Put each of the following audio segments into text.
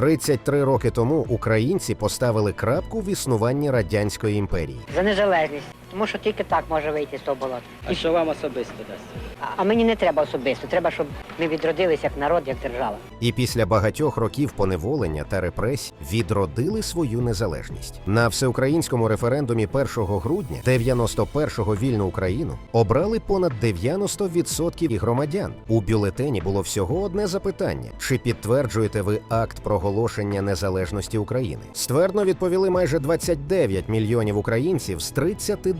33 роки тому українці поставили крапку в існуванні радянської імперії. За незалежність. Тому що тільки так може вийти з того болота. А що вам особисто дасть? А- А мені не треба особисто. Треба, щоб ми відродилися як народ, як держава. І після багатьох років поневолення та репресій відродили свою незалежність. На всеукраїнському референдумі 1 грудня 91-го вільну Україну обрали понад 90% громадян. У бюлетені було всього одне запитання: чи підтверджуєте ви акт проголошення незалежності України? Ствердно відповіли майже 29 мільйонів українців з 32,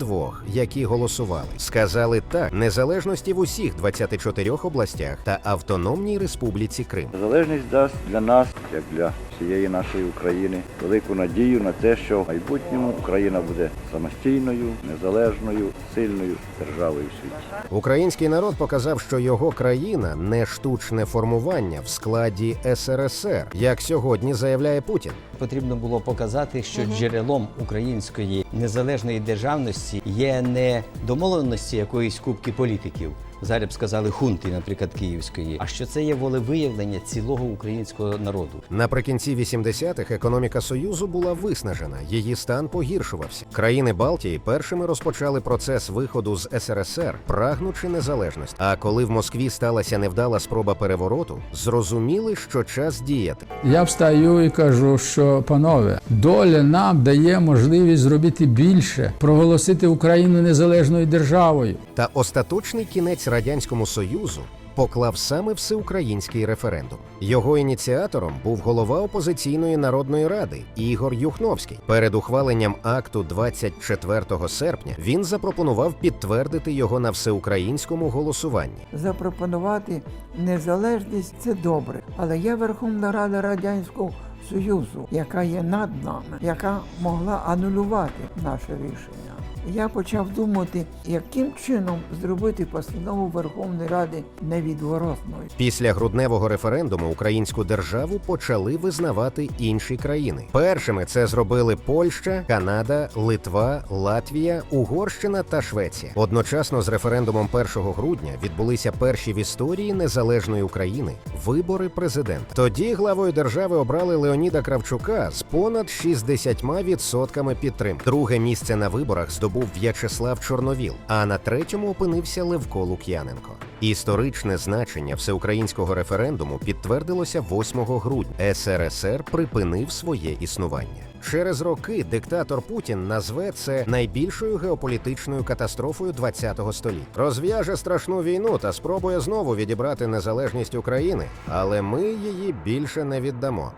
які голосували. Сказали так незалежності в усіх 24 областях та автономній республіці Крим. Незалежність дасть для нас, як для всієї нашої України, велику надію на те, що в майбутньому Україна буде самостійною, незалежною, сильною державою в світі. Український народ показав, що його країна не штучне формування в складі СРСР, як сьогодні заявляє Путін. Потрібно було показати, що джерелом української незалежної державності є не домовленості якоїсь кубки політиків. Зараз б сказали хунти, наприклад, київської, а що це є волевиявлення цілого українського народу. Наприкінці 80-х економіка Союзу була виснажена, її стан погіршувався. Країни Балтії першими розпочали процес виходу з СРСР, прагнучи незалежності. А коли в Москві сталася невдала спроба перевороту, зрозуміли, що час діяти. Я встаю і кажу, що панове, доля нам дає можливість зробити більше, проголосити Україну незалежною державою. Та остаточний кінець радянському союзу поклав саме всеукраїнський референдум. Його ініціатором був голова опозиційної народної ради Ігор Юхновський. Перед ухваленням акту 24 серпня він запропонував підтвердити його на всеукраїнському голосуванні. запропонувати незалежність це добре, але є Верховна Рада Радянського Союзу, яка є над нами, яка могла анулювати наше рішення. Я почав думати, яким чином зробити постанову Верховної Ради невідворотною. Після грудневого референдуму українську державу почали визнавати інші країни. Першими це зробили Польща, Канада, Литва, Латвія, Угорщина та Швеція. Одночасно з референдумом 1 грудня відбулися перші в історії незалежної України вибори президента. Тоді главою держави обрали Леоніда Кравчука з понад 60% підтримки. Друге місце на виборах здобув В'ячеслав Чорновіл, а на третьому опинився Левко Лук'яненко. Історичне значення всеукраїнського референдуму підтвердилося 8 грудня. СРСР припинив своє існування. Через роки диктатор Путін назве це найбільшою геополітичною катастрофою ХХ століття. Розв'яже страшну війну та спробує знову відібрати незалежність України, але ми її більше не віддамо.